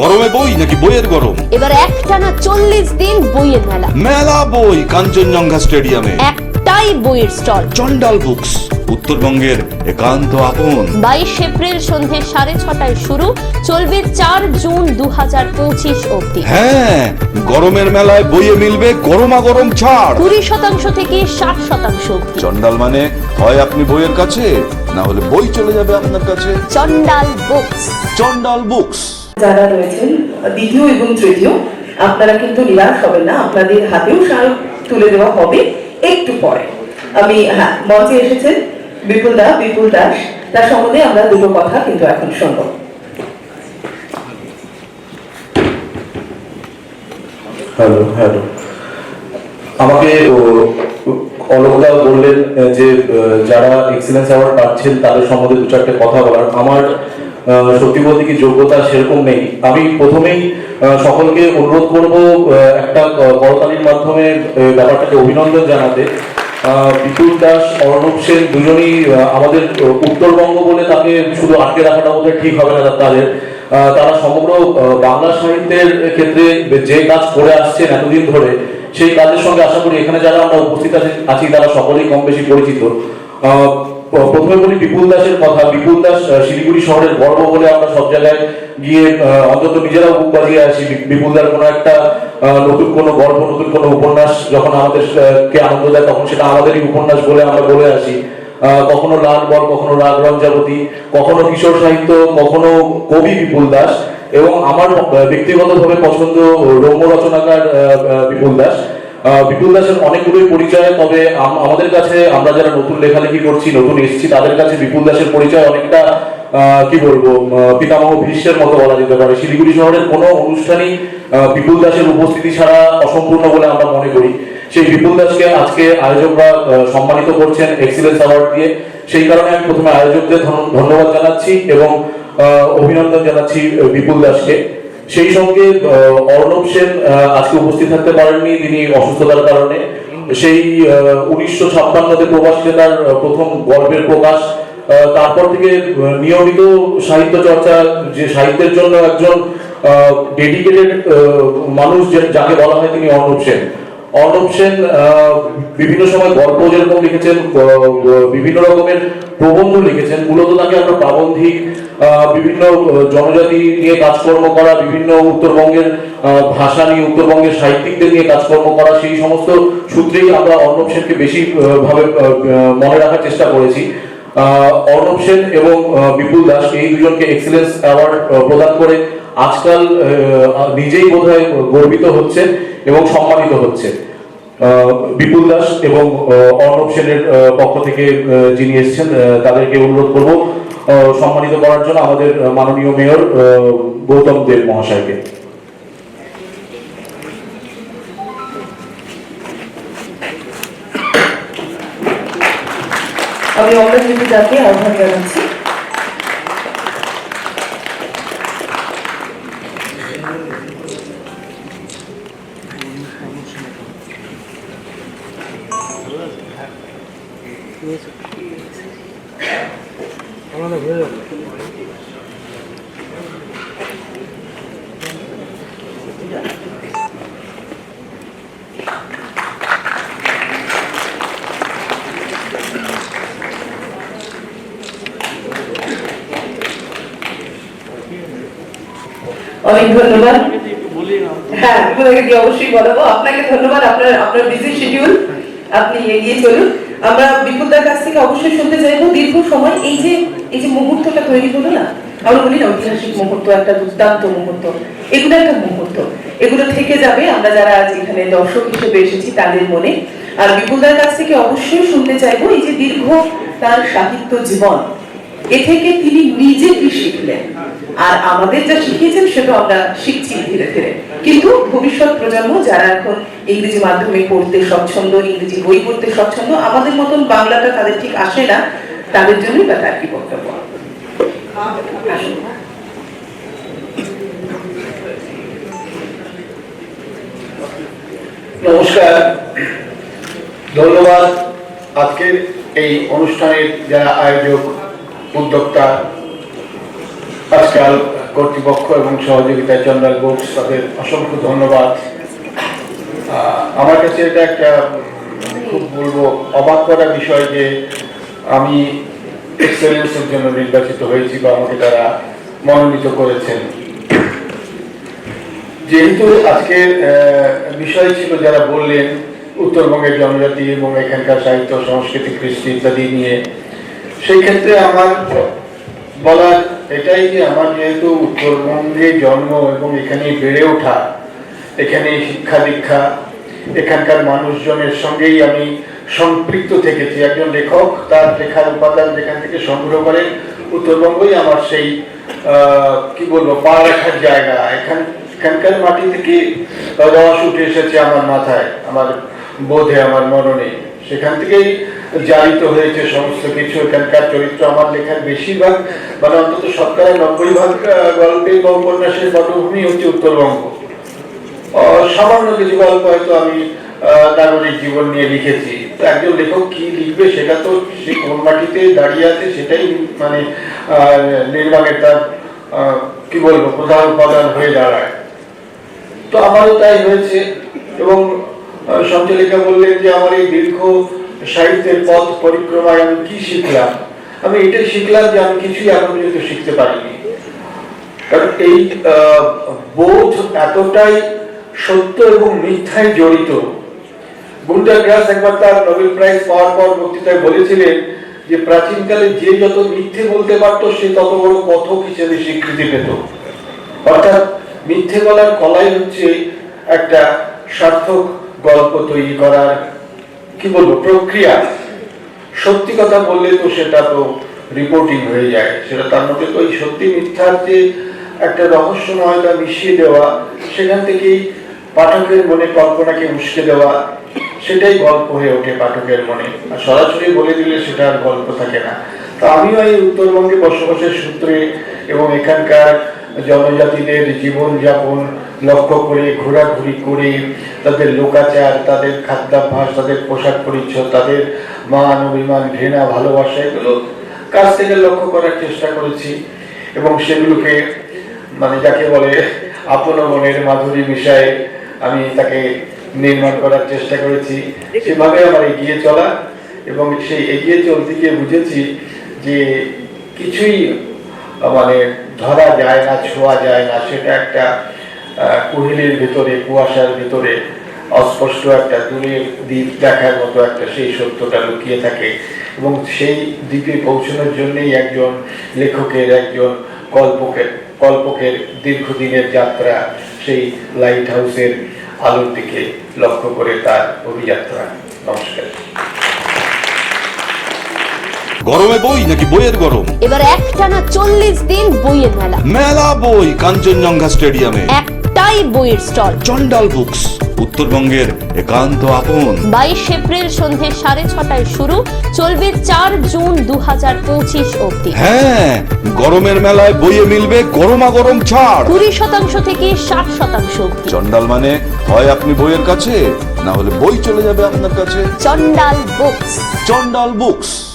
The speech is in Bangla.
গরমে বই নাকি বইয়ের গরম? এবার একটানা চল্লিশ দিন বইয়ের মেলা। মেলা বই কাঞ্চনজঙ্ঘা স্টেডিয়ামে। একটাই বইয়ের স্টল। চন্ডাল বুকস উত্তরবঙ্গের একান্ত আপন। বাইশ এপ্রিল সন্ধে সাড়ে ছটায় শুরু চলবে চার জুন দু হাজার পঁচিশ অব্দি হ্যাঁ গরমের মেলায় বইয়ে মিলবে গরমা গরম ছাড়। কুড়ি শতাংশ থেকে ষাট শতাংশ অব্দি চন্ডাল মানে হয় আপনি বইয়ের কাছে না হলে বই চলে যাবে আপনার কাছে? চন্ডাল বুকস। চন্ডাল বুকস। যারা রয়েছেন, দ্বিতীয় এবং তৃতীয়, আপনারা কিন্তু নিরাশ হবেন না, আপনাদের হাতেও স্মারক তুলে দেওয়া হবে একটু পরে। আমি হ্যাঁ মঞ্চে এসেছেন বিপুল দা, বিপুল দাস, তার সম্বন্ধে আমরা দুটো কথা কিন্তু এখন শুনব। হ্যালো হ্যালো আমাকে অলোকদা বললেন যে যারা এক্সিলেন্স অ্যাওয়ার্ড পাচ্ছেন, তাদের সম্বন্ধে দু চারটে কথা বলার। আমার সত্যি বলতে কি যোগ্যতা সেরকম নেই। আমি প্রথমেই সকলকে অনুরোধ করব একটা করতালির মাধ্যমে ব্যাপারটাকে অভিনন্দন জানাতে। বিপুল দাস, অর্ণব সেন দুজনই আমাদের উত্তরবঙ্গ বলে তাকে শুধু আটকে রাখাটা বোধহয় ঠিক হবে না তাদের। তারা সমগ্র বাংলা সাহিত্যের ক্ষেত্রে যে কাজ করে আসছেন এতদিন ধরে, সেই কাজের সঙ্গে আশা করি এখানে যারা আমরা উপস্থিত আছি- তারা সকলেই কম বেশি পরিচিত। প্রথমে বলি বিপুল দাসের কথা। বিপুল দাস শিলিগুড়ি শহরের গর্ব বলে আমরা সব জায়গায় গিয়ে অন্তত নিজেরাও বুক বাজিয়ে আসি। বিপুল দার কোনো একটা নতুন কোনো গল্প, নতুন কোনো উপন্যাস যখন আমাদের কে আনন্দ দেয় তখন সেটা আমাদেরই উপন্যাস বলে আমরা বলে আসি। কখনো লাল বল, কখনো রাগ রঞ্জাবতী, কখনো কিশোর সাহিত্য, কখনো কবি বিপুল দাস এবং আমার ব্যক্তিগতভাবে পছন্দ রম্য রচনাকার বিপুল দাস। বিপুল দাসের অনেকগুলোই পরিচয়, তবে আমাদের কাছে আমরা যারা নতুন লেখালেখি করছি, নতুন এসেছি, তাদের কাছে বিপুল দাসের পরিচয় অনেকটা কি বলব পিতামহ ভীষ্মের মতো বলা যেতে পারে। শিলিগুড়ি শহরের কোনো অনুষ্ঠানই বিপুল দাসের উপস্থিতি ছাড়া অসম্পূর্ণ বলে আমরা মনে করি। সেই বিপুল দাসকে আজকে আয়োজকরা সম্মানিত করছেন এক্সিলেন্স অ্যাওয়ার্ড দিয়ে। সেই কারণে আমি প্রথমে আয়োজকদের ধন্য- ধন্যবাদ জানাচ্ছি এবং অভিনন্দন জানাচ্ছি বিপুল দাসকে। সেই সঙ্গে অর্ণব সেন আজকে উপস্থিত থাকতে পারেননি, তিনি অসুস্থতার কারণে। সেই উনিশশো ছাপ্পান্নতে প্রবাসীতে তার প্রথম গল্পের প্রকাশ। তারপর থেকে নিয়মিত সাহিত্য চর্চা, যে সাহিত্যের জন্য একজন ডেডিকেটেড মানুষ যাকে বলা হয় তিনি অর্ণব সেন। অর্ণব সেন বিভিন্ন সময় গল্প যেরকম লিখেছেন বিভিন্ন রকমের প্রবন্ধ লিখেছেন, মূলত তাকে আমরা প্রাবন্ধিক বিভিন্ন জনজাতি নিয়ে কাজকর্ম করা, বিভিন্ন উত্তরবঙ্গের ভাষা নিয়ে, উত্তরবঙ্গের সাহিত্যিকদের নিয়ে কাজকর্ম করা, সেই সমস্ত সূত্রেই আমরা অর্ণব সেনকে বেশি ভাবে মনে রাখার চেষ্টা করেছি। অর্ণব সেন এবং বিপুল দাস, এই দুজনকে এক্সিলেন্স অ্যাওয়ার্ড প্রদান করে আজকাল নিজেই বোধহয় গর্বিত হচ্ছে এবং সম্মানিত হচ্ছে। বিপুল দাস এবং অর্ণব সেনের পক্ষ থেকে যিনি এসেছেন তাদেরকে অনুরোধ করব সম্মানিত করার জন্য আমাদের মাননীয় মেয়র গৌতম দেব মহাশয়কে। আমি অমরজিৎ দাকে আহ্বান জানাচ্ছি। Gracias. অনেক ধন্যবাদ। হ্যাঁ অবশ্যই বলাবো। আপনাকে ধন্যবাদ আপনার আপনার বিজি শিডিউল আপনি এগিয়ে চলুন। আমরা বিপুলদার কাছ থেকে অবশ্যই শুনতে চাইব দীর্ঘ সময় এই যে এই যে মুহূর্তটা তৈরি হলো না আমরা বলি না ঐতিহাসিক মুহূর্ত একটা দুর্দান্ত মুহূর্ত এগুলো একটা মুহূর্ত। এগুলো থেকে যাবে আমরা যারা আজ এখানে দর্শক হিসেবে এসেছি তাদের মনে। আর বিপুলদার কাছ থেকে অবশ্যই শুনতে চাইব এই যে দীর্ঘ তার সাহিত্য জীবন। এ থেকে তিনি নিজে কি শিখলেন? আর আমাদের যা শিখিয়েছেন সেটা আমরা শিখছি ধীরে ধীরে। কিন্তু ভবিষ্যৎ প্রজন্ম যারা এখন ইংরেজি মাধ্যমে পড়তে স্বচ্ছন্দ, ইংরেজি বই পড়তে স্বচ্ছন্দ, আমাদের মতন বাংলাটা তাদের ঠিক আসে না, তাদের জন্যই বা তার কি বক্তব্য? নমস্কার। ধন্যবাদ আজকের এই অনুষ্ঠানের যারা আয়োজক উদ্যোক্তা আজকাল কর্তৃপক্ষ এবং সহযোগিতায় চন্দ্রাল বুকস তাদের অসংখ্য ধন্যবাদ। আমার কাছে এটা একটা, খুব বলব, অবাক করা বিষয় যে আমি এক্সেলেন্সের জন্য নির্বাচিত হয়েছি বা আমাকে তারা মনোনীত করেছেন। যেহেতু আজকের বিষয় ছিল যারা বললেন, উত্তরবঙ্গের জনজাতি এবং এখানকার সাহিত্য, সংস্কৃতি, কৃষ্টি ইত্যাদি নিয়ে সেই ক্ষেত্রে আমার বলার এটাই যে আমার যেহেতু উত্তরবঙ্গে জন্ম এবং এখানে বেড়ে ওঠা এখানে শিক্ষা দীক্ষা, এখানকার মানুষজনের সঙ্গেই আমি সম্পৃক্ত থেকেছি। একজন লেখক, তার লেখার উপাদান যেখান থেকে সংগ্রহ করেন, উত্তরবঙ্গই আমার সেই কি বলব, পা রাখার জায়গা। এখান, এখানকার মাটি থেকে রস উঠে এসেছে আমার মাথায়, আমার বোধে, আমার মননে। সেখান থেকেই জারিত হয়েছে সমস্ত কিছু। এখানকার চরিত্র আমার লেখার বেশিরভাগ মানে অন্তত শতকরা নব্বই ভাগ আহ, গল্পের বা উপন্যাসের পটভূমি হচ্ছে উত্তরবঙ্গ। সামান্য কিছু গল্প হয়তো আমি নাগরিক জীবন নিয়ে লিখেছি। একজন লেখক কি লিখবে সেটা তো সে কোন মাটিতে দাঁড়িয়ে আছে সেটাই মানে নির্মাণের তার কি বলব প্রধান উপাদান হয়ে দাঁড়ায়। তো আমারও তাই হয়েছে এবং সঞ্চালিকা বললেন যে আমার এই দীর্ঘ সাহিত্যের পথ পরিক্রমায় আমি কি শিখলাম? আমি এটাই শিখলাম যে আমি কিছুই এখন পর্যন্ত শিখতে পারিনি। কারণ এই বোধ এতটাই সত্য এবং মিথ্যায় জড়িত। গুন্টার গ্রাস একবার তার নোবেল প্রাইজ পাওয়ার পর বক্তৃতায় বলেছিলেন যে প্রাচীনকালে যে যত মিথ্যে বলতে পারতো, সে তত বড় কথক হিসেবে স্বীকৃতি পেত। অর্থাৎ মিথ্যে বলার কলাই হচ্ছে একটা সার্থক গল্প তৈরি করার কি বলব, প্রক্রিয়া। সত্যি কথা বললে তো সেটা তো রিপোর্টিং হয়ে যায়। সেটা তার মধ্যে তো এই সত্যি মিথ্যার যে একটা রহস্যময়তা মিশিয়ে দেওয়া, সেখান থেকেই পাঠকের মনে কল্পনাকে উস্কে দেওয়া, সেটাই গল্প হয়ে ওঠে পাঠকের মনে। আর সরাসরি বলে দিলে সেটা আর গল্প থাকে না। তো আমিও এই উত্তরবঙ্গে বসবাসের সূত্রে এবং এখানকার জনজাতিদের জীবনযাপন লক্ষ্য করে, ঘোরাঘুরি করে, তাদের লোকাচার, তাদের খাদ্যাভ্যাস, তাদের পোশাক পরিচ্ছদ, তাদের মান অভিমান ঘৃণা, ভালোবাসা, এগুলো কাছ থেকে লক্ষ্য করার চেষ্টা করেছি। এবং সেগুলোকে মানে যাকে বলে আপন মনের মাধুরী বিষয়ে আমি তাকে নির্মাণ করার চেষ্টা করেছি। সেভাবে আমার এগিয়ে চলা এবং সেই এগিয়ে চলতে গিয়ে বুঝেছি যে কিছুই মানে ধরা যায় না, ছোঁয়া যায় না, সেটা একটা কুহেলির ভিতরে, কুয়াশার ভিতরে অস্পষ্ট একটা দূরের দ্বীপ দেখার মতো একটা সেই সত্যটা লুকিয়ে থাকে। এবং সেই দ্বীপে পৌঁছানোর জন্যেই একজন লেখকের, একজন কল্পকের কল্পকের দীর্ঘদিনের যাত্রা সেই লাইট হাউসের আলোর দিকে লক্ষ্য করে তার অভিযাত্রা। নমস্কার। গরমে বই নাকি বইয়ের গরম? এবার একটানা চল্লিশ দিন বইয়ের মেলা। মেলা বই কাঞ্চনজঙ্ঘা স্টেডিয়ামে। একটাই বইয়ের স্টল। চন্ডাল বুকস উত্তরবঙ্গের একান্ত আপন। বাইশ এপ্রিল সন্ধে সাড়ে ছটায় শুরু চলবে চার জুন দু হাজার পঁচিশ অব্দি হ্যাঁ গরমের মেলায় বইয়ে মিলবে গরমা গরম ছাড়। কুড়ি শতাংশ থেকে ষাট শতাংশ অব্দি চন্ডাল মানে হয় আপনি বইয়ের কাছে না হলে বই চলে যাবে আপনার কাছে? চন্ডাল বুকস। চন্ডাল বুকস।